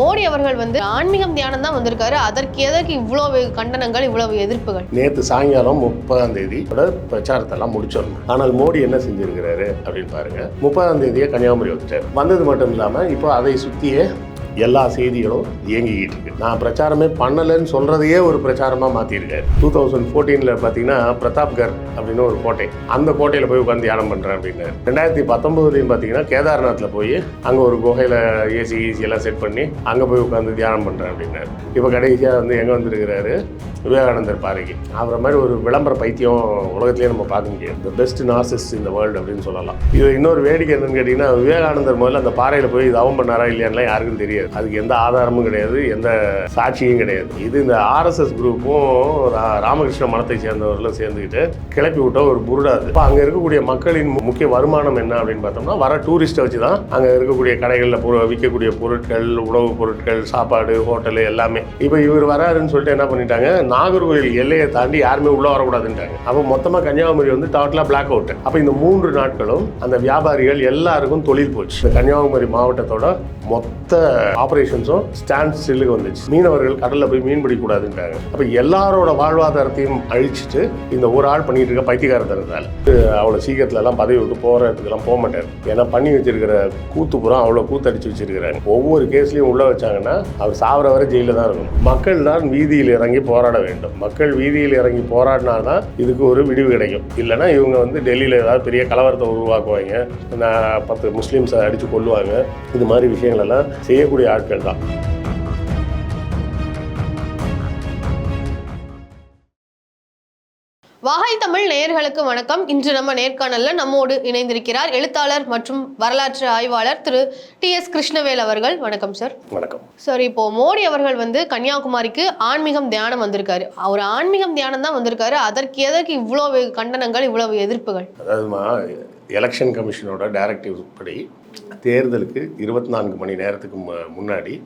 மோடி அவர்கள் வந்து ஆன்மீகம் தியானம் தான் வந்திருக்காரு. அதற்கு எதற்கு இவ்வளவு கண்டனங்கள் இவ்வளவு எதிர்ப்புகள்? நேற்று சாயங்காலம் முப்பதாம் தேதி பிரச்சாரத்தெல்லாம் முடிச்சிடணும். ஆனால் மோடி என்ன செஞ்சிருக்கிறாரு அப்படின்னு பாருங்க. முப்பதாம் தேதியே கன்னியாகுமரி வந்துட்டார். வந்தது மட்டும் இல்லாமல் இப்போ அதை சுற்றியே எல்லா செய்திகளும் இயங்கிக்கிட்டு இருக்கு. நான் பிரச்சாரமே பண்ணலைன்னு சொல்றதையே ஒரு பிரச்சாரமாக மாற்றிருக்காரு டூ தௌசண்ட் ஃபோர்டீனில் பார்த்தீங்கன்னா பிரதாப்கர் அப்படின்னு ஒரு கோட்டை. அந்த கோட்டையில் போய் உட்காந்து தியானம் பண்ணுறேன் அப்படின்னு ரெண்டாயிரத்தி பத்தொம்போதுலையும் பார்த்தீங்கன்னா கேதார்நாத்தில் போய் அங்கே ஒரு குகையில் ஏசி ஈசி எல்லாம் செட் பண்ணி அங்கே போய் உட்காந்து தியானம் பண்ணுறேன் அப்படின்னாரு. இப்போ கடைசியாக வந்து எங்கே வந்திருக்கிறாரு? விவேகானந்தர் பாறைக்கு. அவரை மாதிரி ஒரு விளம்பர பைத்தியம் உலகத்திலேயே நம்ம பார்க்க முடியாது. த பெஸ்ட் நார்சிஸ்ட் இந்த வேர்ல்டு அப்படின்னு சொல்லலாம். இது இன்னொரு வேடிக்கை என்னன்னு கேட்டிங்கன்னா விவேகானந்தர் முதல்ல அந்த பாறையில் போய் தவம் பண்ணாரா இல்லையான்லாம் யாருக்கும் தெரியாது. அதுக்கு எந்த ஆதாரமும் கிடையாது எந்த சாட்சியும் கிடையாது. இது இந்த ஆர்எஸ்எஸ் குரூப்பும் ரா- ராமகிருஷ்ண மனத்தை சேர்ந்தவர்களும் சேர்ந்துக்கிட்டு கிளப்பி விட்ட ஒரு புருடாது இப்போ அங்கே இருக்கக்கூடிய மக்களின் முக்கிய வருமானம் என்ன அப்படின்னு பார்த்தோம்னா வர டூரிஸ்ட்டை வச்சு தான் அங்கே இருக்கக்கூடிய கடைகளில் பொரு விற்கக்கூடிய பொருட்கள் உணவுப் பொருட்கள் சாப்பாடு ஹோட்டலு எல்லாமே. இப்போ இவர் வராருன்னு சொல்லிட்டு என்ன பண்ணிட்டாங்க நாகர்கோவில் எல்லையை தாண்டி யாருமே உள்ளே வரக்கூடாதுன்ட்டாங்க அப்போ மொத்தமாக கன்னியாகுமரி வந்து டோட்டலாக பிளாக் அவுட் அப்போ இந்த மூன்று நாட்களும் அந்த வியாபாரிகள் எல்லாருக்கும் தொழில் போச்சு. இந்த கன்னியாகுமரி மாவட்டத்தோட மொத்த ஆப்ரேஷன்ஸும் ஸ்டாண்ட் ஸ்டில்லுக்கு வந்துச்சு. மீனவர்கள் கடலில் போய் மீன் பிடிக்கூடாதுன்றாங்க அப்போ எல்லாரோட வாழ்வாதாரத்தையும் அழிச்சிட்டு இந்த ஒரு ஆள் பண்ணிட்டு இருக்க பைத்தியகாரத்தனத்தால் அவ்வளோ சீக்கிரத்துலலாம் பதவி விட்டு போகிற இடத்துக்கெல்லாம் போக மாட்டார். ஏன்னா பண்ணி வச்சிருக்கிற கூத்து புறம் அவ்வளோ கூத்தடிச்சு வச்சிருக்கிறாங்க ஒவ்வொரு கேஸ்லையும் உள்ளே வச்சாங்கன்னா அவர் சாவர வரை ஜெயிலில் தான் இருக்கும். மக்கள் தான் வீதியில் இறங்கி போராட வேண்டும். மக்கள் வீதியில் இறங்கி போராடினா தான் இதுக்கு ஒரு விடிவு கிடைக்கும். இல்லைன்னா இவங்க வந்து டெல்லியில் ஏதாவது பெரிய கலவரத்தை உருவாக்குவாங்க. நான் பத்து முஸ்லீம்ஸை அடித்து கொள்ளுவாங்க இது மாதிரி விஷயங்கள் எல்லாம் செய்யக்கூடிய ஆட்கள் தான். வாகை தமிழ் நேயர்களுக்கு வணக்கம். இன்று நம்ம நேர்காணல்ல நம்மோடு இணைந்திருக்கிறார் எழுத்தாளர் மற்றும் வரலாற்று ஆய்வாளர் திரு டி எஸ் கிருஷ்ணவேல் அவர்கள். வணக்கம் சார். வணக்கம். சார் இப்போ மோடி அவர்கள் வந்து கன்னியாகுமரிக்கு ஆன்மீகம் தியானம் வந்திருக்காரு. அவர் ஆன்மீகம் தியானம் தான் வந்திருக்காரு. அதற்கு எதற்கு இவ்வளவு கண்டனங்கள் இவ்வளவு எதிர்ப்புகள்? அதாவதுமா எலெக்ஷன் கமிஷனோட டைரக்டிவ் படி தேர்தலுக்கு இருபத்தி நான்கு மணி நேரத்துக்கு முன்னாடி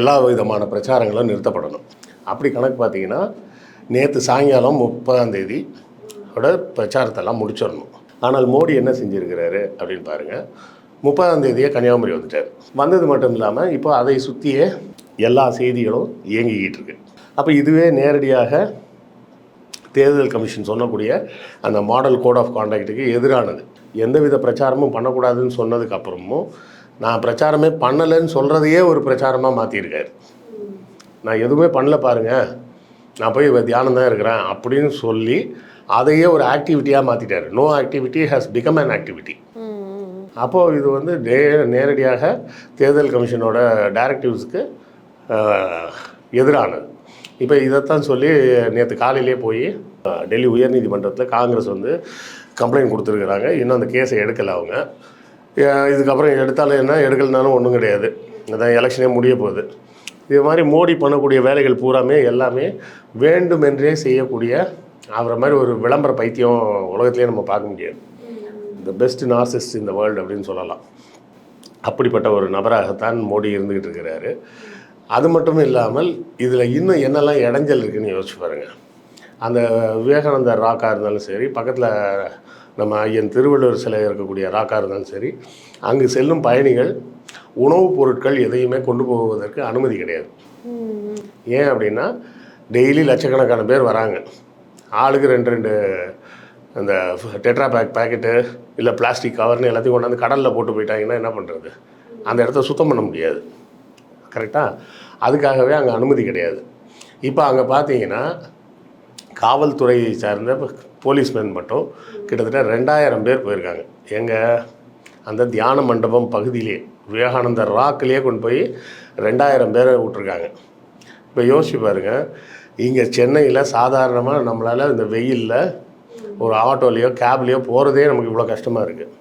எல்லா விதமான பிரச்சாரங்களும் நிறுத்தப்படணும். அப்படி கணக்கு பார்த்தீங்கன்னா நேற்று சாயங்காலம் முப்பதாம் தேதி ஓட பிரச்சாரத்தெல்லாம் முடிச்சிடணும். ஆனால் மோடி என்ன செஞ்சுருக்கிறாரு அப்படின்னு பாருங்கள் முப்பதாம் தேதியே கன்னியாகுமரி வந்துட்டார். வந்தது மட்டும் இல்லாமல் இப்போ அதை சுற்றியே எல்லா செய்திகளும் இயங்கிக்கிட்டு இருக்கு. அப்போ இதுவே நேரடியாக தேர்தல் கமிஷன் சொன்னக்கூடிய அந்த மாடல் கோட் ஆஃப் கான்டாக்ட்டுக்கு எதிரானது. எந்தவித பிரச்சாரமும் பண்ணக்கூடாதுன்னு சொன்னதுக்கு அப்புறமும் நான் பிரச்சாரமே பண்ணலைன்னு சொல்கிறதையே ஒரு பிரச்சாரமாக மாற்றியிருக்காரு நான் எதுவுமே பண்ணல பாருங்கள் நான் போய் தியானம் தான் இருக்கிறேன் அப்படின்னு சொல்லி அதையே ஒரு ஆக்டிவிட்டியாக மாற்றிட்டார் no activity has become an activity அப்போது இது வந்து நே நேரடியாக தேர்தல் கமிஷனோட டைரக்டிவ்ஸுக்கு எதிரானது. இப்போ இதைத்தான் சொல்லி நேற்று காலையிலே போய் டெல்லி உயர்நீதிமன்றத்தில் காங்கிரஸ் வந்து கம்ப்ளைண்ட் கொடுத்துருக்குறாங்க. இன்னும் அந்த கேஸை எடுக்கலை அவங்க. இதுக்கப்புறம் எடுத்தாலும் என்ன எடுக்கலனாலும் ஒன்றும் கிடையாது. அதான் எலெக்ஷனே முடிய போகுது. இது மாதிரி மோடி பண்ணக்கூடிய வேலைகள் பூராமே எல்லாமே வேண்டுமென்றே செய்யக்கூடிய அவரை மாதிரி ஒரு விளம்பர பைத்தியம் உலகத்திலே நம்ம பார்க்க முடியாது. த பெஸ்ட் நார்சிஸ்ட் இந்த வேர்ல்டு அப்படின்னு சொல்லலாம். அப்படிப்பட்ட ஒரு நபராகத்தான் மோடி இருந்துக்கிட்டு இருக்கிறாரு. அது மட்டும் இல்லாமல் இதில் இன்னும் என்னெல்லாம் இடைஞ்சல் இருக்குன்னு யோசிச்சு பாருங்கள் அந்த விவேகானந்தர் ராக்காக இருந்தாலும் சரி பக்கத்தில் நம்ம ஐயன் திருவள்ளுவர் சிலை இருக்கக்கூடிய ராக்காக இருந்தாலும் சரி அங்கு செல்லும் பயணிகள் உணவுப் பொருட்கள் எதையுமே கொண்டு போவதற்கு அனுமதி கிடையாது. ஏன் அப்படின்னா டெய்லி லட்சக்கணக்கான பேர் வராங்க. ஆளுக்கு ரெண்டு ரெண்டு அந்த டெட்ரா பேக் பேக்கெட்டு இல்லை பிளாஸ்டிக் கவர்னு எல்லாத்தையும் கொண்டாந்து கடலில் போட்டு போயிட்டாங்கன்னா என்ன பண்ணுறது அந்த இடத்த சுத்தம் பண்ண முடியாது. கரெக்டாக அதுக்காகவே அங்கே அனுமதி கிடையாது. இப்போ அங்கே பார்த்தீங்கன்னா காவல்துறையை சார்ந்த போலீஸ்மேன் மட்டும் கிட்டத்தட்ட ரெண்டாயிரம் பேர் போயிருக்காங்க. எங்கள் அந்த தியான மண்டபம் பகுதியிலே. விவேகானந்தர் ராக்கிலேயே கொண்டு போய் ரெண்டாயிரம் பேரை விட்ருக்காங்க இப்போ யோசிச்சு பாருங்க. இங்கே சென்னையில் சாதாரணமாக நம்மளால் இந்த வெயிலில் ஒரு ஆட்டோலேயோ கேப்லேயோ போகிறதே நமக்கு இவ்வளோ கஷ்டமாக இருக்குது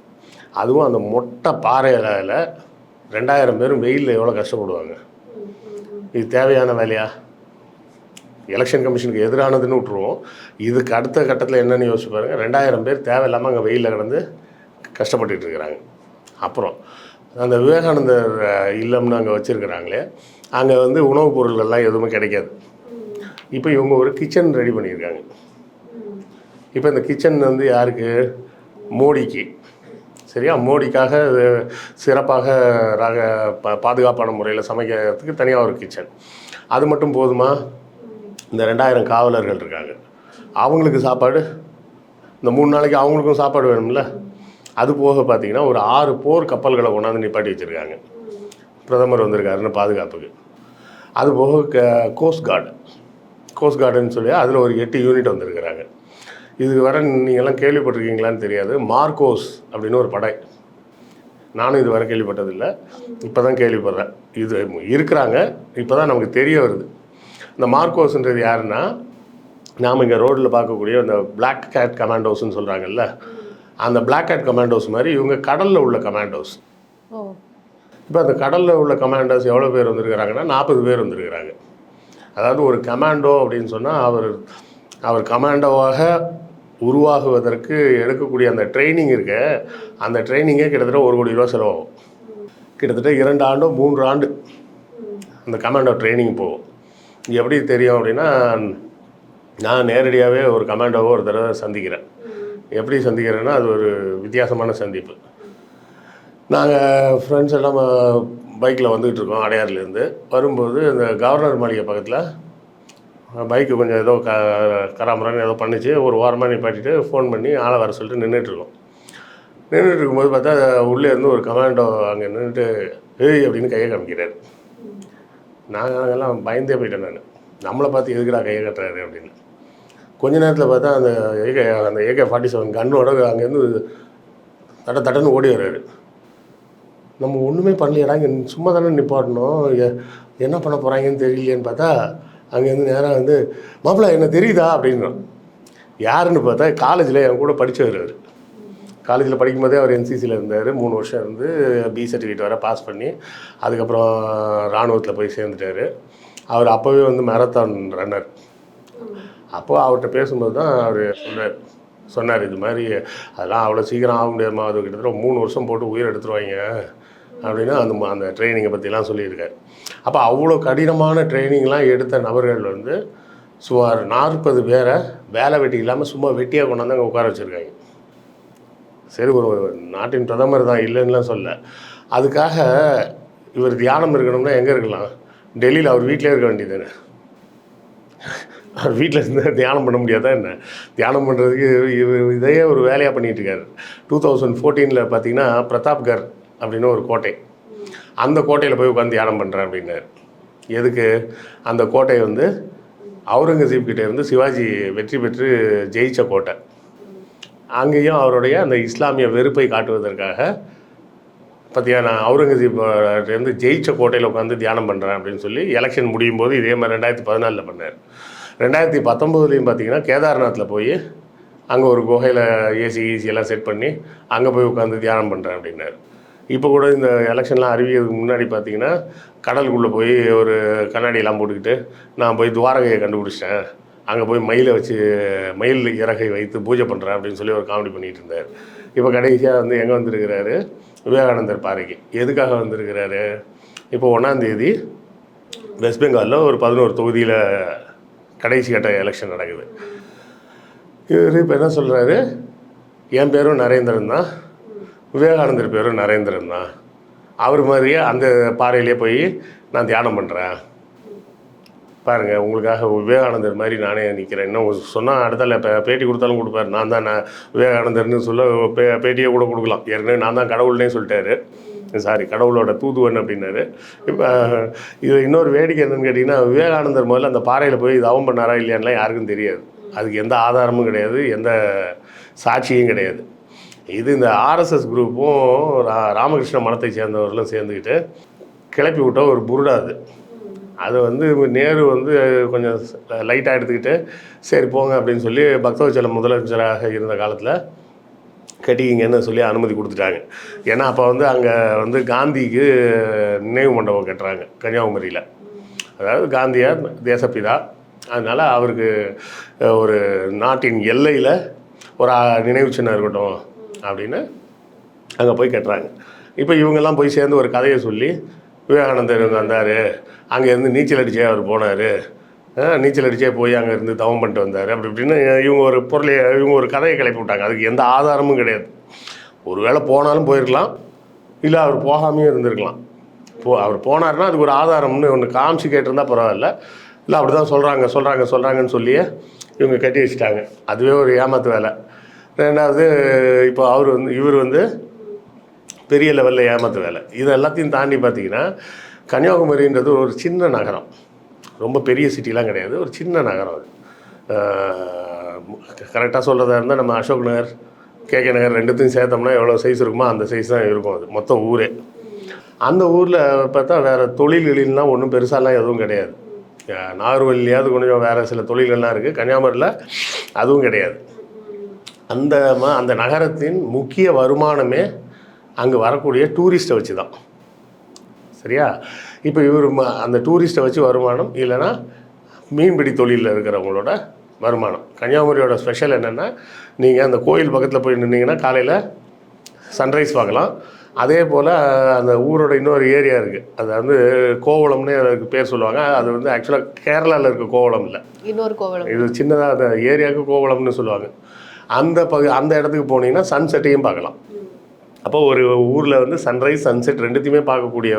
அதுவும் அந்த மொட்டை பாறையில் ரெண்டாயிரம் பேரும் வெயிலில் எவ்வளோ கஷ்டப்படுவாங்க. இது தேவையான வேலையா? எலெக்ஷன் கமிஷனுக்கு எதிரானதுன்னு விட்ருவோம் இதுக்கு அடுத்த கட்டத்தில் என்னென்னு யோசிச்சு பாருங்கள் ரெண்டாயிரம் பேர் தேவையில்லாமல் அங்கே வெயிலில் கிடந்து கஷ்டப்பட்டுட்டு இருக்கிறாங்க. அப்புறம் அந்த விவேகானந்தர் இல்லம்னு அங்கே வச்சுருக்கிறாங்களே அங்கே வந்து உணவுப் பொருள்கள்லாம் எதுவுமே கிடைக்காது. இப்போ இவங்க ஒரு கிச்சன் ரெடி பண்ணியிருக்காங்க. இப்போ இந்த கிச்சன் வந்து யாருக்கு? மோடிக்கு. சரியா? மோடிக்காக சிறப்பாக ரக பா பாதுகாப்பான முறையில் சமைக்கிறதுக்கு தனியாக ஒரு கிச்சன் அது மட்டும் போதுமா? இந்த ரெண்டாயிரம் காவலர்கள் இருக்காங்க. அவங்களுக்கு சாப்பாடு? இந்த மூணு நாளைக்கு அவங்களுக்கும் சாப்பாடு வேணும்ல? அது போக பார்த்தீங்கன்னா ஒரு ஆறு போர் கப்பல்களை கொண்டாந்து நிப்பாட்டி வச்சுருக்காங்க. பிரதமர் வந்திருக்காருன்னு பாதுகாப்புக்கு. அது போக க கோஸ்ட் கார்டு கோஸ்ட் கார்டுன்னு சொல்லி அதில் ஒரு எட்டு யூனிட் வந்திருக்கிறாங்க. இது வர நீங்கள்லாம் கேள்விப்பட்டிருக்கீங்களான்னு தெரியாது. மார்க்கோஸ் அப்படின்னு ஒரு படை. நானும் இது வரை கேள்விப்பட்டதில்லை. இப்போ தான் கேள்விப்படுறேன். இது இருக்கிறாங்க. இப்போ தான் நமக்கு தெரிய வருது. இந்த மார்க்கோஸ்ன்றது யாருன்னா நாம் இங்கே ரோட்டில் பார்க்கக்கூடிய அந்த பிளாக் கேட் கமாண்டோஸ்னு சொல்கிறாங்கல்ல அந்த Black கேட் கமாண்டோஸ் மாதிரி இவங்க கடலில் உள்ள கமாண்டோஸ் இப்போ அந்த கடலில் உள்ள கமாண்டர்ஸ் எவ்வளோ பேர் வந்திருக்கிறாங்கன்னா நாற்பது பேர் வந்திருக்கிறாங்க. அதாவது ஒரு கமாண்டோ அப்படின்னு சொன்னால் அவர் அவர் கமாண்டோவாக உருவாகுவதற்கு எடுக்கக்கூடிய அந்த ட்ரைனிங் இருக்க அந்த ட்ரைனிங்கே கிட்டத்தட்ட ஒரு கோடி ரூபா செலவாகும். கிட்டத்தட்ட இரண்டு ஆண்டோ மூன்று ஆண்டு அந்த கமாண்டோ ட்ரைனிங் போகும். எப்படி தெரியும் அப்படின்னா நான் நேரடியாகவே ஒரு கமாண்டோவை ஒரு தடவை சந்திக்கிறேன். எப்படி சந்திக்கிறேன்னா அது ஒரு வித்தியாசமான சந்திப்பு. நாங்கள் ஃப்ரெண்ட்ஸ் எல்லாம் பைக்கில் வந்துக்கிட்டு இருக்கோம் அடையாறுலேருந்து வரும்போது இந்த கவர்னர் மாளிகை பக்கத்தில் பைக்கு கொஞ்சம் ஏதோ க கராமரான்னு ஏதோ பண்ணிச்சு. ஒரு ஓரமாக நிப்பாட்டிட்டு ஃபோன் பண்ணி ஆளை வர சொல்லிட்டு நின்றுட்டுருக்கோம் நின்றுட்டு இருக்கும்போது பார்த்தா உள்ளே இருந்து ஒரு கமாண்டோ அங்கே நின்றுட்டு ஏய் அப்படின்னு கையை காமிக்கிறாரு. நாங்கள் அங்கெல்லாம் பயந்தே போயிட்டேன் நான். நம்மளை பார்த்து எதுக்குடா கையை கட்டுறாரு அப்படின்னு. கொஞ்ச நேரத்தில் பார்த்தா அந்த ஏகே அந்த ஏகே ஃபார்ட்டி செவன் கன்னோட அங்கேருந்து தட்ட தட்டன்னு ஓடி வர்றாரு. நம்ம ஒன்றுமே பண்ணலையடா இங்கே சும்மா தானே நிப்பாட்டணும். என்ன பண்ண போகிறாங்கன்னு தெரியலையேன்னு பார்த்தா அங்கேருந்து நேராக வந்து மாப்பிள்ள என்ன தெரியுதா? அப்படின்னா யாருன்னு பார்த்தா காலேஜில் என் கூட படித்தவர் அவர். காலேஜில் படிக்கும்போதே அவர் என்சிசியில் இருந்தார். மூணு வருஷம் இருந்து பி சர்டிஃபிகேட் வர பாஸ் பண்ணி அதுக்கப்புறம் இராணுவத்தில் போய் சேர்ந்துட்டார். அவர் அப்போவே வந்து மேரத்தான் ரன்னர் அப்போது அவர்கிட்ட பேசும்போது தான் அவர் சொன்னார் சொன்னார் இது மாதிரி அதெல்லாம் அவ்வளோ சீக்கிரம் ஆக முடியாதுமா அது கிட்டத்தட்ட மூணு வருஷம் போட்டு உயிர் எடுத்துருவாங்க. அப்படின்னா அந்த ம- அந்த ட்ரைனிங்கை பற்றிலாம் சொல்லியிருக்காரு. அப்போ அவ்வளோ கடினமான ட்ரைனிங்லாம் எடுத்த நபர்கள் வந்து சுமார் நாற்பது பேரை வேலை வெட்டி இல்லாமல் சும்மா வெட்டியாக கொண்டாந்து அங்கே உட்கார வச்சுருக்காங்க. சரி ஒரு நாட்டின் பிரதமர் தான் இல்லைன்னுலாம் சொல்ல அதுக்காக இவர் தியானம் இருக்கணும்னா எங்கே இருக்கலாம்? டெல்லியில் அவர் வீட்டிலே இருக்க வேண்டியது வீட்டில் இருந்து தியானம் பண்ண முடியாதா என்ன? தியானம் பண்ணுறதுக்கு இவர் இதையே ஒரு வேலையாக பண்ணிகிட்டு இருக்காரு டூ தௌசண்ட் ஃபோர்டீனில் பார்த்தீங்கன்னா பிரதாப்கர் அப்படின்னு ஒரு கோட்டை. அந்த கோட்டையில் போய் உட்காந்து தியானம் பண்ணுறேன் அப்படின்னாரு. எதுக்கு? அந்த கோட்டையை வந்து அவுரங்கசீப் இருந்து சிவாஜி வெற்றி பெற்று ஜெயிச்ச கோட்டை. அங்கேயும் அவருடைய அந்த இஸ்லாமிய வெறுப்பை காட்டுவதற்காக பார்த்தியா நான் அவுரங்கசீப் இருந்து ஜெயிச்ச கோட்டையில் உட்காந்து தியானம் பண்ணுறேன் அப்படின்னு சொல்லி எலெக்ஷன் முடியும் போது இதே மாதிரி ரெண்டாயிரத்தி பதினாலில் பண்ணார். ரெண்டாயிரத்தி பத்தொம்போதுலேயும் பார்த்தீங்கன்னா கேதார்நாத்தில் போய் அங்கே ஒரு குகையில் ஏசி ஈசி எல்லாம் செட் பண்ணி அங்கே போய் உட்காந்து தியானம் பண்ணுறேன் அப்படின்னாரு. இப்போ கூட இந்த எலெக்ஷன்லாம் அறிவிக்கிறதுக்கு முன்னாடி பார்த்தீங்கன்னா கடலுக்குள்ளே போய் ஒரு கண்ணாடியெல்லாம் போட்டுக்கிட்டு நான் போய் துவாரகையை கண்டுபிடிச்சிட்டேன். அங்கே போய் மயிலை வச்சு மயில் இறகை வைத்து பூஜை பண்ணுறேன் அப்படின்னு சொல்லி ஒரு காமெடி பண்ணிகிட்டு இருந்தார். இப்போ கடைசியாக வந்து எங்கே வந்திருக்கிறாரு? விவேகானந்தர் பாறைக்கு. எதுக்காக வந்திருக்கிறாரு? இப்போ ஒன்றாந்தேதி வெஸ்ட் பெங்காலில் ஒரு பதினோரு தொகுதியில் கடைசி கட்ட எலெக்ஷன் நடக்குது. இவர் இப்போ என்ன சொல்கிறாரு என் பேரும் நரேந்திரன் தான். விவேகானந்தர் பேரும் நரேந்திரன் தான். அவர் மாதிரியே அந்த பாறையிலே போய் நான் தியானம் பண்ணுறேன் பாருங்கள் உங்களுக்காக விவேகானந்தர் மாதிரி நானே நிற்கிறேன் இன்னும் சொன்னால் அடுத்தால இப்போ பேட்டி கொடுத்தாலும் கொடுப்பாரு. நான் தான் நான் விவேகானந்தர்னு சொல்ல பே பேட்டியே கூட கொடுக்கலாம். ஏற்கனவே நான் தான் கடவுள்னே சொல்லிட்டாரு. சாரி கடவுளோட தூதுவன் அப்படின்னாரு. இப்போ இது இன்னொரு வேடிக்கை என்னன்னு கேட்டிங்கன்னா விவேகானந்தர் முதல்ல அந்த பாறையில் போய் தவம் பண்ணாரா இல்லையான்லாம் யாருக்கும் தெரியாது. அதுக்கு எந்த ஆதாரமும் கிடையாது எந்த சாட்சியும் கிடையாது. இது இந்த ஆர்எஸ்எஸ் குரூப்பும் ரா ராமகிருஷ்ண மனத்தை சேர்ந்தவர்களும் சேர்ந்துக்கிட்டு கிளப்பி விட்ட ஒரு புருடா அது. அதை வந்து நேரு வந்து கொஞ்சம் லைட்டாக எடுத்துக்கிட்டு சரி போங்க அப்படின்னு சொல்லி பக்தவச்சலம் முதலமைச்சராக இருந்த காலத்தில் கட்டிக்கிங்கன்னு சொல்லி அனுமதி கொடுத்துட்டாங்க. ஏன்னா அப்போ வந்து அங்கே வந்து காந்திக்கு நினைவு மண்டபம் கட்டுறாங்க கன்னியாகுமரியில். அதாவது காந்தியார் தேசப்பிதா. அதனால் அவருக்கு ஒரு நாட்டின் எல்லையில் ஒரு நினைவு சின்னம் இருக்கட்டும் அப்படின்னு அங்கே போய் கட்டுறாங்க. இப்போ இவங்கெல்லாம் போய் சேர்ந்து ஒரு கதையை சொல்லி விவேகானந்தர் இவங்க வந்தார். அங்கேருந்து நீச்சல் அடிச்சே அவர் போனார். நீச்சல் அடிச்சே போய் அங்கே இருந்து தவம் பண்ணிட்டு வந்தார். அப்படி இப்படின்னு இவங்க ஒரு பொருளை இவங்க ஒரு கதையை கிளப்பி விட்டாங்க. அதுக்கு எந்த ஆதாரமும் கிடையாது. ஒருவேளை போனாலும் போயிருக்கலாம். இல்லை அவர் போகாமையும் இருந்திருக்கலாம். போ அவர் போனாருன்னா அதுக்கு ஒரு ஆதாரம்னு ஒன்று காமிச்சு கேட்டிருந்தா பரவாயில்ல. இல்லை அப்படி தான் சொல்கிறாங்க சொல்கிறாங்க சொல்கிறாங்கன்னு சொல்லியே இவங்க கட்டி வச்சுட்டாங்க. அதுவே ஒரு ஏமாத்து வேலை. ரெண்டாவது இப்போ அவர் வந்து இவர் வந்து பெரிய லெவலில் ஏமாத்து வேலை. இது எல்லாத்தையும் தாண்டி பார்த்தீங்கன்னா கன்னியாகுமரின்றது ஒரு சின்ன நகரம். ரொம்ப பெரிய சிட்டிலாம் கிடையாது. ஒரு சின்ன நகரம் அது. கரெக்டாக சொல்கிறதா இருந்தால் நம்ம அசோக் நகர் கேகே நகர் ரெண்டுத்தையும் சேர்த்தோம்னா எவ்வளோ சைஸ் இருக்குமோ அந்த சைஸ் தான் இருக்கும் அது. மொத்தம் ஊரே. அந்த ஊரில் பார்த்தா வேறு தொழில்களிலாம் ஒன்றும் பெருசாலாம் எதுவும் கிடையாது. நாகர்வல்லியாவது கொஞ்சம் வேறு சில தொழில்கள்லாம் இருக்குது கன்னியாகுமரியில் அதுவும் கிடையாது. அந்த ம அந்த நகரத்தின் முக்கிய வருமானமே அங்கே வரக்கூடிய டூரிஸ்ட்டை வச்சு தான் சரியா? இப்போ இவர் ம- அந்த டூரிஸ்ட்டை வச்சு வருமானம் இல்லைன்னா மீன்பிடி தொழிலில் இருக்கிறவங்களோட வருமானம். கன்னியாகுமரியோட ஸ்பெஷல் என்னென்னா நீங்கள் அந்த கோயில் பக்கத்தில் போய் நின்னீங்கன்னா காலையில் சன்ரைஸ் பார்க்கலாம். அதே போல் அந்த ஊரோட இன்னொரு ஏரியா இருக்குது அது வந்து கோவளம்னு அதுக்கு பேர் சொல்லுவாங்க. அது வந்து ஆக்சுவலாக கேரளாவில் இருக்க கோவளம் இல்லை. இன்னொரு கோவலம். இது சின்னதாக அந்த ஏரியாவுக்கு கோவளம்னு சொல்லுவாங்க. அந்த பகு அந்த இடத்துக்கு போனீங்கன்னா சன்செட்டையும் பார்க்கலாம். அப்போ ஒரு ஊரில் வந்து சன்ரைஸ் சன்செட் ரெண்டுத்தையுமே பார்க்கக்கூடிய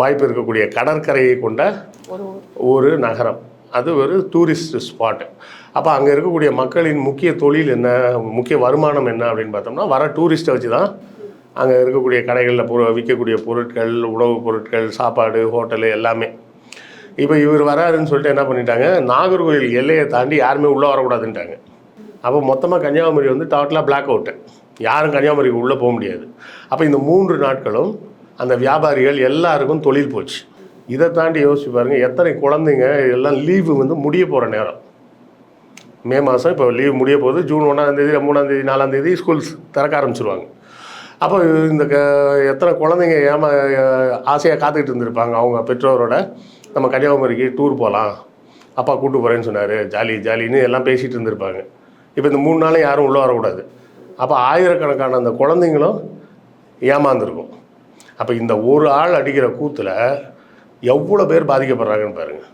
வாய்ப்பு இருக்கக்கூடிய கடற்கரையை கொண்ட ஒரு நகரம். அது ஒரு டூரிஸ்ட் ஸ்பாட்டு அப்போ அங்கே இருக்கக்கூடிய மக்களின் முக்கிய தொழில் என்ன முக்கிய வருமானம் என்ன அப்படின்னு பார்த்தோம்னா வர டூரிஸ்ட்டை வச்சு தான் அங்கே இருக்கக்கூடிய கடைகளில் பொரு விற்கக்கூடிய பொருட்கள் உணவுப் பொருட்கள் சாப்பாடு ஹோட்டலு எல்லாமே. இப்போ இவர் வராருன்னு சொல்லிட்டு என்ன பண்ணிட்டாங்க நாகர்கோவில் எல்லையை தாண்டி யாருமே உள்ளே வரக்கூடாதுன்ட்டாங்க. அப்போ மொத்தமாக கன்னியாகுமரி வந்து டோட்டலாக பிளாக் அவுட்டு யாரும் கன்னியாகுமரிக்கு உள்ளே போக முடியாது. அப்போ இந்த மூன்று நாட்களும் அந்த வியாபாரிகள் எல்லாருக்கும் தொழில் போச்சு. இதை தாண்டி யோசிச்சு பாருங்கள் எத்தனை குழந்தைங்க எல்லாம் லீவு வந்து முடிய போகிற நேரம். மே மாதம் இப்போ லீவ் முடிய போகுது ஜூன் ஒன்றாந்தேதி மூணாந்தேதி நாலாந்தேதி ஸ்கூல்ஸ் திறக்க ஆரம்பிச்சிருவாங்க. அப்போ இந்த க எத்தனை குழந்தைங்க ஏமா ஆசையாக காத்துக்கிட்டு இருந்திருப்பாங்க அவங்க பெற்றோரோட நம்ம கன்னியாகுமரிக்கு டூர் போகலாம் அப்பா கூப்பிட்டு போகிறேன்னு சொன்னார் ஜாலி ஜாலின்னு எல்லாம் பேசிகிட்டு இருந்திருப்பாங்க. இப்போ இந்த மூணு நாளும் யாரும் உள்ளே வரக்கூடாது. அப்போ ஆயிரக்கணக்கான அந்த குழந்தைங்களும் ஏமாந்துருக்கும். அப்போ இந்த ஒரு ஆள் அடிக்கிற கூத்தில் எவ்வளோ பேர் பாதிக்கப்படுறாங்கன்னு பாருங்கள்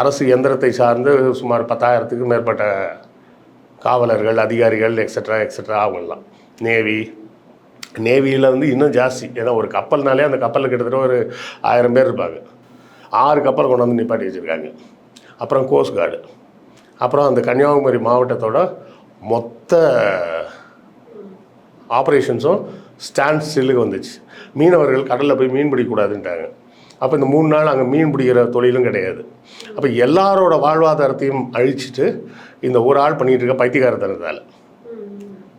அரசு எந்திரத்தை சார்ந்து சுமார் பத்தாயிரத்துக்கு மேற்பட்ட காவலர்கள் அதிகாரிகள் எக்ஸட்ரா எக்ஸட்ரா அவங்கெல்லாம். நேவி நேவியில் வந்து இன்னும் ஜாஸ்தி. ஏன்னா ஒரு கப்பல்னாலே அந்த கப்பலில் கிட்டத்தட்ட ஒரு ஆயிரம் பேர் இருப்பாங்க. ஆறு கப்பல் கொண்டு வந்து நிப்பாட்டி வச்சுருக்காங்க. அப்புறம் கோஸ்ட் கார்டு அப்புறம் அந்த கன்னியாகுமரி மாவட்டத்தோட மொத்த ஆப்ரேஷன்ஸும் ஸ்டாண்ட் ஸ்டில்லுக்கு வந்துச்சு. மீனவர்கள் கடலில் போய் மீன் பிடிக்கக்கூடாதுன்ட்டாங்க. அப்போ இந்த மூணு நாள் அங்கே மீன் பிடிக்கிற தொழிலும் கிடையாது. அப்போ எல்லாரோட வாழ்வாதாரத்தையும் அழிச்சிட்டு இந்த ஒரு ஆள் பண்ணிகிட்டு இருக்க பைத்தியகாரத்தனத்தால்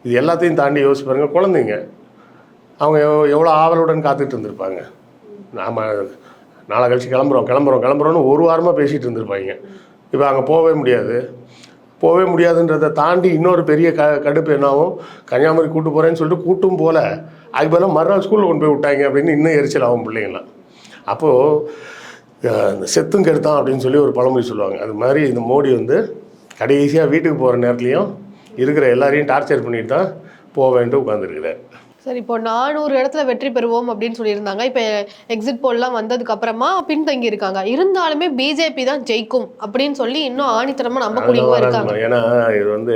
இது எல்லாத்தையும் தாண்டி யோசிப்பாருங்க குழந்தைங்க. அவங்க எவ்வளோ ஆவலுடன் காத்துட்டு இருந்திருப்பாங்க. நாம் நாளை கழிச்சு கிளம்புறோம் கிளம்புறோம் கிளம்புறோன்னு ஒரு வாரமாக பேசிகிட்டு இருந்திருப்பாங்க. இப்போ அங்கே போகவே முடியாது. போகவே முடியாதுன்றதை தாண்டி இன்னொரு பெரிய க கடுப்பு என்னாகும்? கன்னியாகுமரி கூட்டு போகிறேன்னு சொல்லிட்டு கூட்டும் போல. அதுக்கு பதிலாக மறுநாள் ஸ்கூலில் கொண்டு போய் விட்டாங்க அப்படின்னு இன்னும் எரிச்சல் ஆகும் பிள்ளைங்களாம் அப்போது செத்தும் கெடுத்தான் அப்படின்னு சொல்லி ஒரு பழமொழி சொல்லுவாங்க. அது மாதிரி இந்த மோடி வந்து கடைசியாக வீட்டுக்கு போகிற நேரத்துலையும் இருக்கிற எல்லாரையும் டார்ச்சர் பண்ணிட்டு தான் போவேன்ட்டு உட்காந்துருக்கிறார் சரி இப்போ நானூறு இடத்துல வெற்றி பெறுவோம் அப்படின்னு சொல்லியிருந்தாங்க. இப்போ எக்ஸிட் போல்லாம் வந்ததுக்கு அப்புறமா பின்தங்கி இருக்காங்க இருந்தாலுமே பிஜேபி தான் ஜெயிக்கும் அப்படின்னு சொல்லி இன்னும் ஆணித்தரமா நம்பக்கூடியவங்க இருக்காங்க. ஏன்னா இது வந்து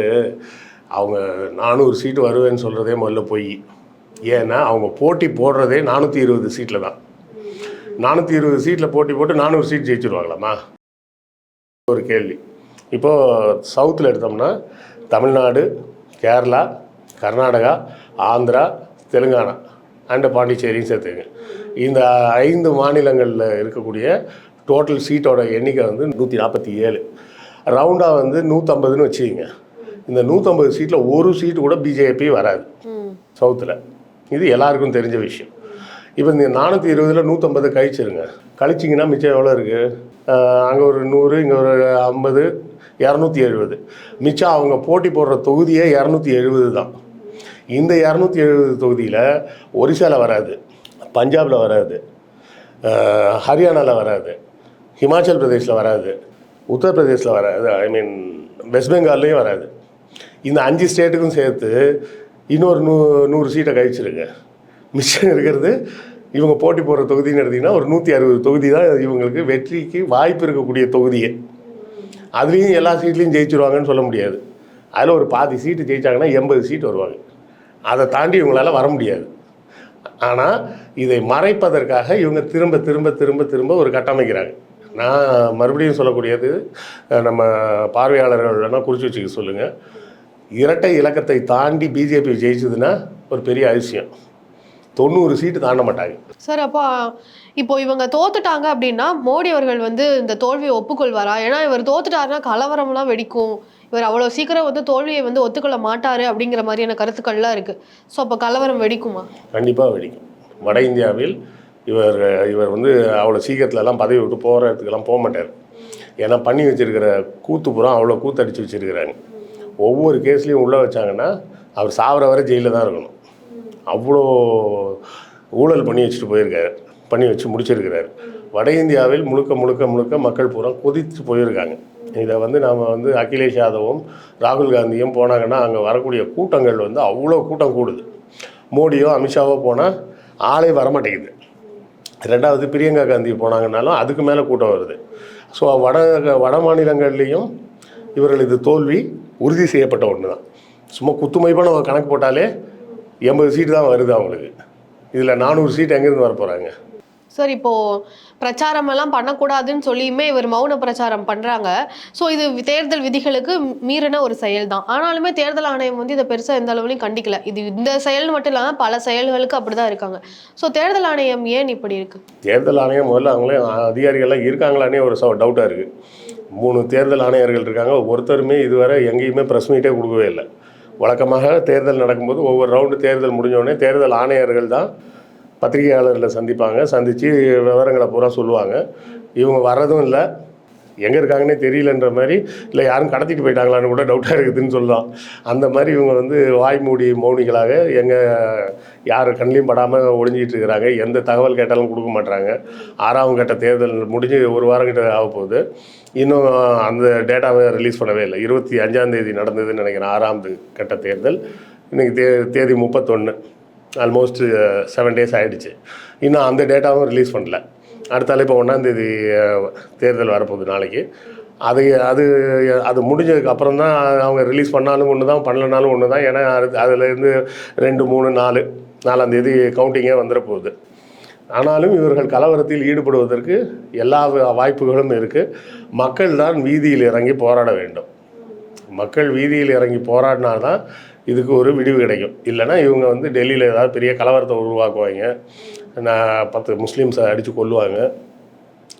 அவங்க நானூறு சீட்டு வருவேன்னு சொல்கிறதே முதல்ல பொய். ஏன்னா அவங்க போட்டி போடுறதே நானூற்றி இருபது சீட்டில் தான். நானூற்றி இருபது சீட்டில் போட்டி போட்டு நானூறு சீட் ஜெயிச்சிருவாங்களாம்மா? ஒரு கேள்வி. இப்போது சவுத்தில் எடுத்தோம்னா தமிழ்நாடு கேரளா கர்நாடகா ஆந்திரா தெலுங்கானா அண்டு பாண்டிச்சேரியும் சேர்த்துங்க இந்த ஐந்து மாநிலங்களில் இருக்கக்கூடிய டோட்டல் சீட்டோட எண்ணிக்கை வந்து நூற்றி நாற்பத்தி ஏழு. ரவுண்டாக வந்து நூற்றம்பதுன்னு வச்சுக்கிங்க. இந்த நூற்றம்பது சீட்டில் ஒரு சீட்டு கூட பிஜேபி வராது. சவுத்தில் இது எல்லாருக்கும் தெரிஞ்ச விஷயம். இப்போ இந்த நானூற்றி இருபதில் நூற்றம்பது கழிச்சிருங்க. கழிச்சிங்கன்னா மிச்சம் எவ்வளோ இருக்குது அங்கே ஒரு நூறு இங்கே ஒரு ஐம்பது இரநூத்தி எழுபது. மிச்சம் அவங்க போட்டி போடுற தொகுதியே இரநூத்தி எழுபது தான். இந்த இரநூத்தி எழுபது தொகுதியில் ஒரிசாவில் வராது பஞ்சாபில் வராது ஹரியானாவில் வராது ஹிமாச்சல் பிரதேஷில் வராது உத்தரப்பிரதேசில் வராது ஐ மீன் வெஸ்ட் பெங்கால்லையும் வராது. இந்த அஞ்சு ஸ்டேட்டுக்கும் சேர்த்து இன்னொரு நூ நூறு சீட்டை கழிச்சிருங்க. மிச்சம் இருக்கிறது இவங்க போட்டி போடுற தொகுதின்னு எடுத்திங்கன்னா ஒரு நூற்றி அறுபது தொகுதி தான் இவங்களுக்கு வெற்றிக்கு வாய்ப்பு இருக்கக்கூடிய தொகுதியே. அதுலேயும் எல்லா சீட்லேயும் ஜெயிச்சிருவாங்கன்னு சொல்ல முடியாது. அதில் ஒரு பாதி சீட்டு ஜெயிச்சாங்கன்னா எண்பது சீட் வருவாங்க. அதை தாண்டி இவங்களால் வர முடியாது. ஆனால் இதை மறைப்பதற்காக இவங்க திரும்ப திரும்ப திரும்ப திரும்ப ஒரு கட்டமைக்கிறாங்க. நான் மறுபடியும் சொல்லக்கூடியது நம்ம பார்வையாளர்கள் வேணால் குறித்து வச்சுக்க சொல்லுங்கள் இரட்டை இலக்கத்தை தாண்டி பிஜேபி ஜெயிச்சதுன்னா ஒரு பெரிய அதிசயம். தொண்ணூறு சீட்டு தாண்ட மாட்டாங்க. சார் அப்போ இப்போ இவங்க தோத்துட்டாங்க அப்படின்னா மோடி அவர்கள் வந்து இந்த தோல்வியை ஒப்புக்கொள்வாரா? ஏன்னா இவர் தோத்துட்டாருன்னா கலவரம்லாம் வெடிக்கும். இவர் அவ்வளோ சீக்கிரம் வந்து தோல்வியை வந்து ஒத்துக்கொள்ள மாட்டார் அப்படிங்கிற மாதிரியான கருத்துக்கள்லாம் இருக்குது ஸோ அப்போ கலவரம் வெடிக்குமா? கண்டிப்பாக வெடிக்கும். வட இந்தியாவில் இவர் இவர் வந்து அவ்வளோ சீக்கிரத்துலலாம் பதவி விட்டு போகிறதுக்கெல்லாம் போக மாட்டார். ஏன்னா பண்ணி வச்சிருக்கிற கூத்து புறம் அவ்வளோ கூத்தடிச்சு வச்சுருக்கிறாங்க ஒவ்வொரு கேஸ்லேயும் உள்ளே வச்சாங்கன்னா அவர் சாவர வரை ஜெயிலில் தான் இருக்கணும். அவ்வளோ ஊழல் பண்ணி வச்சுட்டு போயிருக்காரு. பண்ணி வச்சு முடிச்சிருக்கிறாரு. வட இந்தியாவில் முழுக்க முழுக்க முழுக்க மக்கள் பூரா கொதித்து போயிருக்காங்க. இதை வந்து நாம் வந்து அகிலேஷ் யாதவும் ராகுல் காந்தியும் போனாங்கன்னா அங்கே வரக்கூடிய கூட்டங்கள் வந்து அவ்வளோ கூட்டம் கூடுது. மோடியோ அமித்ஷாவோ போனால் ஆளே வரமாட்டேங்குது. ரெண்டாவது பிரியங்கா காந்தி போனாங்கனாலும் அதுக்கு மேலே கூட்டம் வருது. ஸோ வட வட மாநிலங்கள்லேயும் இவர்களது தோல்வி உறுதி செய்யப்பட்ட ஒன்று தான் சும்மா குத்துமைப்பான ஒரு கணக்கு போட்டாலே எண்பது சீட்டு தான் வருது அவங்களுக்கு. இதில் நானூறு சீட் எங்கேருந்து வர போகிறாங்க சார் இப்போது பிரச்சாரம் எல்லாம் பண்ணக்கூடாதுன்னு சொல்லியுமே இவர் மௌன பிரச்சாரம் பண்றாங்க. ஸோ இது தேர்தல் விதிகளுக்கு மீறின ஒரு செயல் தான் ஆனாலுமே தேர்தல் ஆணையம் வந்து இதை பெருசாக எந்த அளவுலையும் கண்டிக்கல. இது இந்த செயல் மட்டும் இல்லாமல் பல செயல்களுக்கு அப்படிதான் இருக்காங்க. ஸோ தேர்தல் ஆணையம் ஏன் இப்படி இருக்கு? தேர்தல் ஆணையம் முதல்ல அவங்களே அதிகாரிகள்லாம் இருக்காங்களானே ஒரு டவுட்டாக இருக்குது மூணு தேர்தல் ஆணையர்கள் இருக்காங்க. ஒருத்தருமே இதுவரை எங்கேயுமே ப்ரெஸ் மீட்டே கொடுக்கவே இல்லை. வழக்கமாக தேர்தல் நடக்கும்போது ஒவ்வொரு ரவுண்டு தேர்தல் முடிஞ்சோடனே தேர்தல் ஆணையர்கள் தான் பத்திரிகையாளர்களை சந்திப்பாங்க. சந்தித்து விவரங்களை பூரா சொல்லுவாங்க. இவங்க வர்றதும் இல்லை. எங்கே இருக்காங்கன்னே தெரியலன்ற மாதிரி இல்லை யாரும் கடத்திட்டு போயிட்டாங்களான்னு கூட டவுட்டாக இருக்குதுன்னு சொல்லலாம். அந்த மாதிரி இவங்க வந்து வாய் மூடி மௌனிகளாக எங்கள் யார் கண்ணிலையும் படாமல் ஒளிஞ்சிட்டு இருக்கிறாங்க. எந்த தகவல் கேட்டாலும் கொடுக்க மாட்டாங்க ஆறாம் கட்ட தேர்தல் முடிஞ்சு ஒரு வாரம் கிட்ட ஆக போகுது. இன்னும் அந்த டேட்டாவை ரிலீஸ் பண்ணவே இல்லை. இருபத்தி அஞ்சாந்தேதி நடந்ததுன்னு நினைக்கிறேன் ஆறாவது கட்ட தேர்தல். இன்றைக்கி தே தேதி முப்பத்தொன்று ஆல்மோஸ்ட் செவன் டேஸ் ஆகிடுச்சு இன்னும் அந்த டேட்டாவும் ரிலீஸ் பண்ணல. அடுத்தால இப்போ ஒன்றாந்தேதி தேர்தல் வரப்போகுது நாளைக்கு. அது அது அது முடிஞ்சதுக்கு அப்புறம் தான் அவங்க ரிலீஸ் பண்ணாலும் ஒன்று தான் பண்ணலனாலும் ஒன்று தான் ஏன்னா அது அதுலேருந்து ரெண்டு மூணு நாலு நாலாந்தேதி கவுண்டிங்கே வந்துட போகுது. ஆனாலும் இவர்கள் கலவரத்தில் ஈடுபடுவதற்கு எல்லா வாய்ப்புகளும் இருக்குது மக்கள் தான் வீதியில் இறங்கி போராட வேண்டும். மக்கள் வீதியில் இறங்கி போராடினால்தான் இதுக்கு ஒரு விடிவு கிடைக்கும். இல்லைன்னா இவங்க வந்து டெல்லியில் ஏதாவது பெரிய கலவரத்தை உருவாக்குவாங்க. நான் பத்து முஸ்லீம்ஸை அடித்து கொல்லுவாங்க.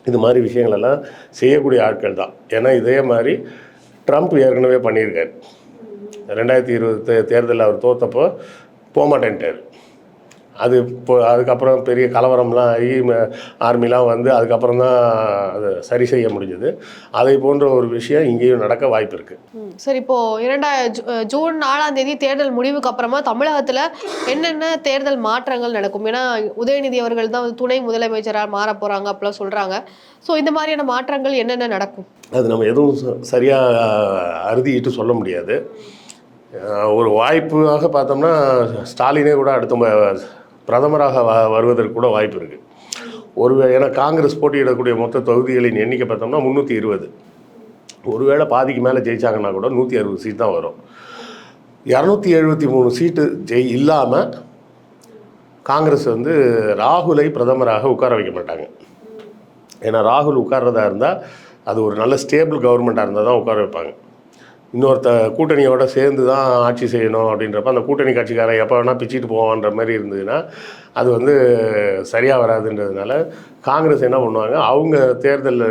இது மாதிரி விஷயங்களெல்லாம் செய்யக்கூடிய ஆட்கள் தான். ஏன்னா இதே மாதிரி ட்ரம்ப் ஏற்கனவே பண்ணியிருக்காரு. ரெண்டாயிரத்தி இருபது தே தேர்தலில் அவர் தோத்தப்போ போக மாட்டேன்ட்டார் அது இப்போ அதுக்கப்புறம் பெரிய கலவரம்லாம் ஆகி ஆர்மிலாம் வந்து அதுக்கப்புறம் தான் அதை சரி செய்ய முடிஞ்சது. அதை போன்ற ஒரு விஷயம் இங்கேயும் நடக்க வாய்ப்பு இருக்குது சரி இப்போ இரண்டாயிர ஜூ- அஹ் ஜூன் நாலாம் தேதி தேர்தல் முடிவுக்கு அப்புறமா தமிழகத்துல என்னென்ன தேர்தல் மாற்றங்கள் நடக்கும்? ஏன்னா உதயநிதி அவர்கள் தான் துணை முதலமைச்சராக மாற போறாங்க அப்படிலாம் சொல்றாங்க. ஸோ இந்த மாதிரியான மாற்றங்கள் என்னென்ன நடக்கும்? அது நம்ம எதுவும் ச- சரியா அறுதிட்டு சொல்ல முடியாது. ஒரு வாய்ப்பாக பார்த்தோம்னா ஸ்டாலினே கூட அடுத்த பிரதமராக வ வருவதற்கு கூட வாய்ப்பு இருக்குது ஒரு ஏன்னா காங்கிரஸ் போட்டியிடக்கூடிய மொத்த தொகுதிகளின் எண்ணிக்கை பார்த்தோம்னா முந்நூற்றி இருபது. ஒருவேளை பாதிக்கு மேலே ஜெயிச்சாங்கன்னா கூட நூற்றி அறுபது சீட் தான் வரும். இரநூத்தி எழுபத்தி மூணு சீட்டு ஜெய் இல்லாமல் காங்கிரஸ் வந்து ராகுலை பிரதமராக உட்கார வைக்க மாட்டாங்க. ஏன்னா ராகுல் உட்கார்றதா இருந்தால் அது ஒரு நல்ல ஸ்டேபிள் கவர்மெண்ட்டாக இருந்தால் தான் உட்கார வைப்பாங்க. இன்னொருத்த கூட்டணியோட சேர்ந்து தான் ஆட்சி செய்யணும் அப்படின்றப்ப அந்த கூட்டணி கட்சிக்காரன் எப்போ வேணால் பிச்சுட்டு போவான்ற மாதிரி இருந்ததுன்னா அது வந்து சரியாக வராதுன்றதுனால காங்கிரஸ் என்ன பண்ணுவாங்க அவங்க தேர்தலில்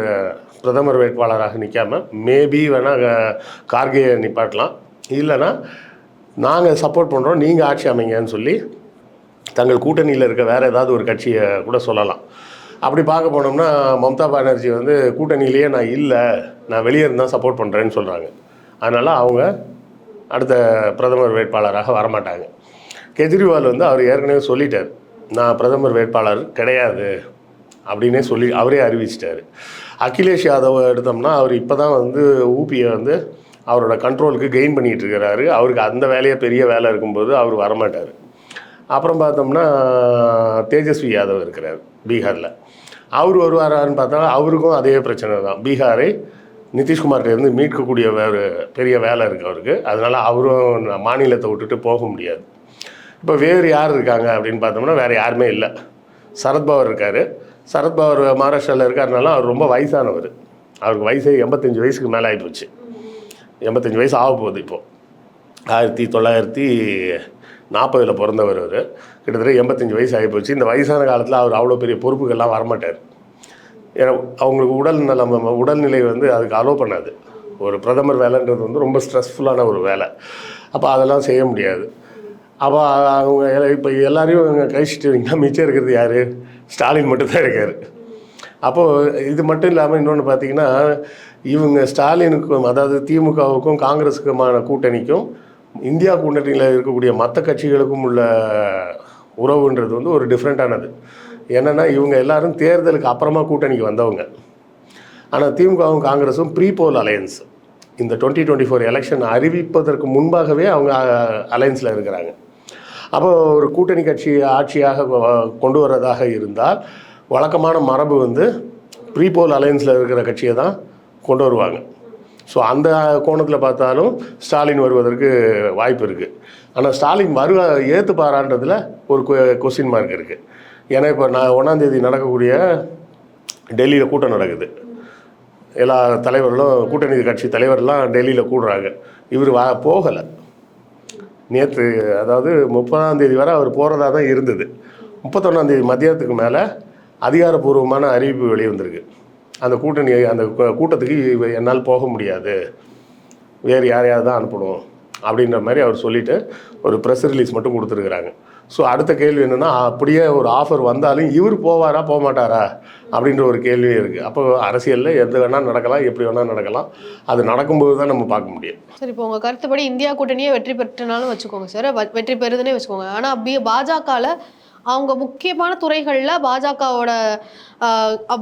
பிரதமர் வேட்பாளராக நிற்காம மேபி வேணால் கார்கே நிப்பாட்டலாம். இல்லைன்னா நாங்கள் சப்போர்ட் பண்ணுறோம் நீங்கள் ஆட்சி அமைங்கன்னு சொல்லி தங்கள் கூட்டணியில் இருக்க வேறு ஏதாவது ஒரு கட்சியை கூட சொல்லலாம். அப்படி பார்க்க போனோம்னா மம்தா பானர்ஜி வந்து கூட்டணியிலேயே நான் இல்லை நான் வெளியே இருந்தால் சப்போர்ட் பண்ணுறேன்னு சொல்கிறாங்க அதனால் அவங்க அடுத்த பிரதமர் வேட்பாளராக வரமாட்டாங்க. கெஜ்ரிவால் வந்து அவர் ஏற்கனவே சொல்லிட்டார். நான் பிரதமர் வேட்பாளர் கிடையாது அப்படின்னே சொல்லி அவரே அறிவிச்சிட்டார். அகிலேஷ் யாதவ் எடுத்தோம்னா அவர் இப்போ தான் வந்து ஊபியை வந்து அவரோட கண்ட்ரோலுக்கு கெயின் பண்ணிகிட்டு இருக்கிறாரு. அவருக்கு அந்த வேலையே பெரிய வேலை இருக்கும்போது அவர் வரமாட்டார். அப்புறம் பார்த்தோம்னா தேஜஸ்வி யாதவ் இருக்கிறார் பீகாரில். அவர் வருவாரான்னு பார்த்தா அவருக்கும் அதே பிரச்சனை தான். பீகாரை நிதிஷ்குமார்ட்ட இருந்து மீட்கக்கூடிய வேறு பெரிய வேலை இருக்குது அவருக்கு. அதனால் அவரும் மாநிலத்தை விட்டுட்டு போக முடியாது. இப்போ வேறு யார் இருக்காங்க அப்படின்னு பார்த்தோம்னா வேறு யாருமே இல்லை. சரத்பவர் இருக்கார். சரத்பவர் மகாராஷ்டிராவில் இருக்காருனால அவர் ரொம்ப வயசானவர். அவருக்கு வயசே எண்பத்தஞ்சு வயசுக்கு மேலே ஆகிப்போச்சு எண்பத்தஞ்சு வயசு ஆக போகுது இப்போது ஆயிரத்தி தொள்ளாயிரத்தி நாற்பதில் பிறந்தவர் அவர். கிட்டத்தட்ட எண்பத்தஞ்சு வயசு ஆகிப்போச்சு இந்த வயசான காலத்தில் அவர் அவ்வளோ பெரிய பொறுப்புகள்லாம் வரமாட்டார். ஏன்னா அவங்களுக்கு உடல் நலம் உடல்நிலை வந்து அதுக்கு அலோவ் பண்ணாது. ஒரு பிரதமர் வேலைன்றது வந்து ரொம்ப ஸ்ட்ரெஸ்ஃபுல்லான ஒரு வேலை. அப்போ அதெல்லாம் செய்ய முடியாது. அப்போ அவங்க இப்போ எல்லாரையும் இவங்க கழிச்சிட்டு மிச்சம் இருக்கிறது யார்? ஸ்டாலின் மட்டும்தான் இருக்கார். அப்போது இது மட்டும் இல்லாமல் இன்னொன்று பார்த்தீங்கன்னா இவங்க ஸ்டாலினுக்கும் அதாவது திமுகவுக்கும் காங்கிரஸுக்குமான கூட்டணிக்கும் இந்தியா கூட்டணியில் இருக்கக்கூடிய மற்ற கட்சிகளுக்கும் உள்ள உறவுன்றது வந்து ஒரு டிஃப்ரெண்ட்டானது என்னென்னா இவங்க எல்லாரும் தேர்தலுக்கு அப்புறமா கூட்டணிக்கு வந்தவங்க. ஆனால் திமுகவும் காங்கிரஸும் ப்ரீ போல் அலையன்ஸ் இந்த டுவெண்ட்டி டுவெண்ட்டி ஃபோர் எலெக்ஷன் அறிவிப்பதற்கு முன்பாகவே அவங்க அலையன்ஸில் இருக்கிறாங்க. அப்போ ஒரு கூட்டணி கட்சி ஆட்சியாக கொ- கொண்டு வரதாக இருந்தால் வழக்கமான மரபு வந்து ப்ரீ போல் அலையன்ஸில் இருக்கிற கட்சியை தான் கொண்டு வருவாங்க. ஸோ அந்த கோணத்தில் பார்த்தாலும் ஸ்டாலின் வருவதற்கு வாய்ப்பு இருக்குது ஆனால் ஸ்டாலின் வருவ ஏற்றுப்பாரான்றதுல ஒரு கொஸ்டின் மார்க் இருக்குது ஏன்னா இப்போ நான் ஒன்றாந்தேதி நடக்கக்கூடிய டெல்லியில் கூட்டம் நடக்குது. எல்லா தலைவர்களும் கூட்டணி கட்சி தலைவர்லாம் டெல்லியில் கூடுறாங்க. இவர் வா போகலை. நேற்று அதாவது முப்பதாந்தேதி வரை அவர் போகிறதா தான் இருந்தது. முப்பத்தொன்னாந்தேதி மதியத்துக்கு மேலே அதிகாரப்பூர்வமான அறிவிப்பு வெளிவந்திருக்கு. அந்த கூட்டணி அந்த கூட்டத்துக்கு என்னால் போக முடியாது. வேறு யாரையாவது தான் அனுப்பணும். அப்படின்ற மாதிரி அவர் சொல்லிவிட்டு ஒரு ப்ரெஸ் ரிலீஸ் மட்டும் கொடுத்துருக்குறாங்க. ஸோ அடுத்த கேள்வி என்னென்னா அப்படியே ஒரு ஆஃபர் வந்தாலும் இவர் போவாரா போக மாட்டாரா அப்படின்ற ஒரு கேள்வியும் இருக்குது அப்போ அரசியலில் எது வேணால் நடக்கலாம் எப்படி வேணால் நடக்கலாம். அது நடக்கும்போது தான் நம்ம பார்க்க முடியும். சரி இப்போ உங்க கருத்துப்படி இந்தியா கூட்டணியே வெற்றி பெற்றனாலும் வச்சுக்கோங்க சார் வெற்றி பெறுதுன்னே வச்சுக்கோங்க. ஆனா பி பாஜகவில் அவங்க முக்கியமான துறைகள்ல பாஜகவோட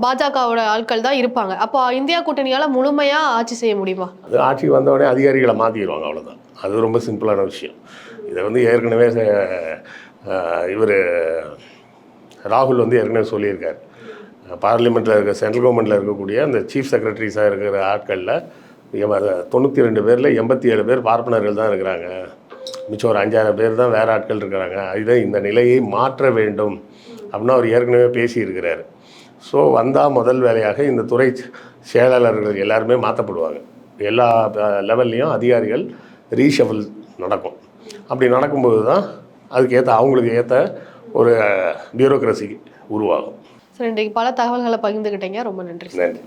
பாஜகவோட ஆட்கள் தான் இருப்பாங்க. அப்போ இந்தியா கூட்டணியால முழுமையா ஆட்சி செய்ய முடியுமா? அது ஆட்சிக்கு வந்தவொடனே அதிகாரிகளை மாற்றிடுவாங்க அவ்வளோதான் அது ரொம்ப சிம்பிளான விஷயம். இதை வந்து ஏற்கனவே இவர் ராகுல் வந்து ஏற்கனவே சொல்லியிருக்கார். பார்லிமெண்ட்டில் இருக்க சென்ட்ரல் கவர்மெண்ட்டில் இருக்கக்கூடிய அந்த சீஃப் செக்ரட்டரிஸாக இருக்கிற ஆட்களில் தொண்ணூற்றி ரெண்டு பேரில் எண்பத்தி ஏழு பேர் பார்ப்பனர்கள் தான் இருக்கிறாங்க. மிச்சம் ஒரு அஞ்சாயிரம் பேர் தான் வேறு ஆட்கள் இருக்கிறாங்க. அதுதான் இந்த நிலையை மாற்ற வேண்டும் அப்படின்னு அவர் ஏற்கனவே பேசியிருக்கிறார். ஸோ வந்தால் முதல் வேலையாக இந்த துறை செயலாளர்கள் எல்லாருமே மாற்றப்படுவாங்க எல்லா லெவல்லையும் அதிகாரிகள் ரீஷபிள் நடக்கும். அப்படி நடக்கும்போது தான் அதுக்கு ஏற்ற அவங்களுக்கு ஏற்ற ஒரு பியூரோக்ரஸி உருவாகும். சார் இன்றைக்கு பல தகவல்களை பகிர்ந்துக்கிட்டீங்க ரொம்ப நன்றி நன்றி.